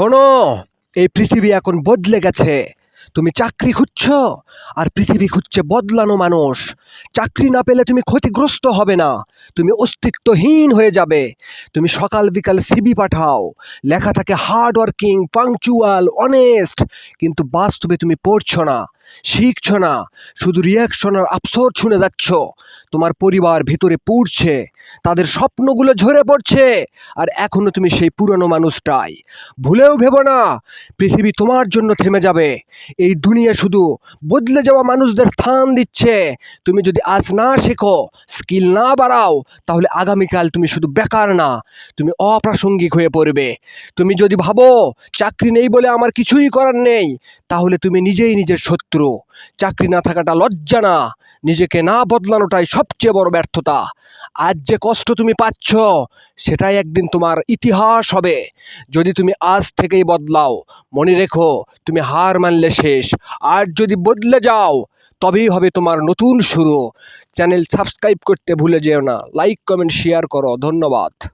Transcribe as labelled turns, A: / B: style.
A: শোনো, এই পৃথিবী এখন বদলে গেছে। তুমি চাকরি খুঁজছ, আর পৃথিবী খুঁজছে বদলানো মানুষ। চাকরি না পেলে তুমি ক্ষতিগ্রস্ত হবে না, তুমি অস্তিত্বহীন হয়ে যাবে। তুমি সকাল বিকাল সিবি পাঠাও, লেখা থাকে হার্ড ওয়ার্কিং পাংচুয়াল অনেস্ট কিন্তু বাস্তবে তুমি পড়ছ না। শিখছো না, শুধু রিয়াকশন আর আফসোস শুনে যাচ্ছ। তোমার পরিবার ভিতরে পুড়ছে, তাদের স্বপ্নগুলো ঝরে পড়ছে, আর এখনও তুমি সেই পুরনো মানুষটাই। ভুলেও ভেবো না, পৃথিবী তোমার জন্য থেমে যাবে। এই দুনিয়া শুধু বদলে যাওয়া মানুষদের স্থান দিচ্ছে। তুমি যদি আজ না শেখো স্কিল না বাড়াও, তাহলে আগামীকাল তুমি শুধু বেকার না, তুমি অপ্রাসঙ্গিক হয়ে পড়বে। তুমি যদি ভাবো, চাকরি নেই বলে আমার কিছুই করার নেই, তাহলে তুমি নিজেই নিজের শত্রু চাকরি না থাকাটা লজ্জা না। নিজেকে না বদলানোটাই সবচেয়ে বড় ব্যর্থতা। আজ যে কষ্ট তুমি পাচ্ছ, সেটাই একদিন তোমার ইতিহাস হবে। যদি তুমি আজ থেকেই বদলাও, মনে রেখো, তুমি হার মানলে শেষ। আর যদি বদলে যাও, তবেই হবে তোমার নতুন শুরু। চ্যানেল সাবস্ক্রাইব করতে ভুলে যেও না। লাইক, কমেন্ট, শেয়ার করো। ধন্যবাদ।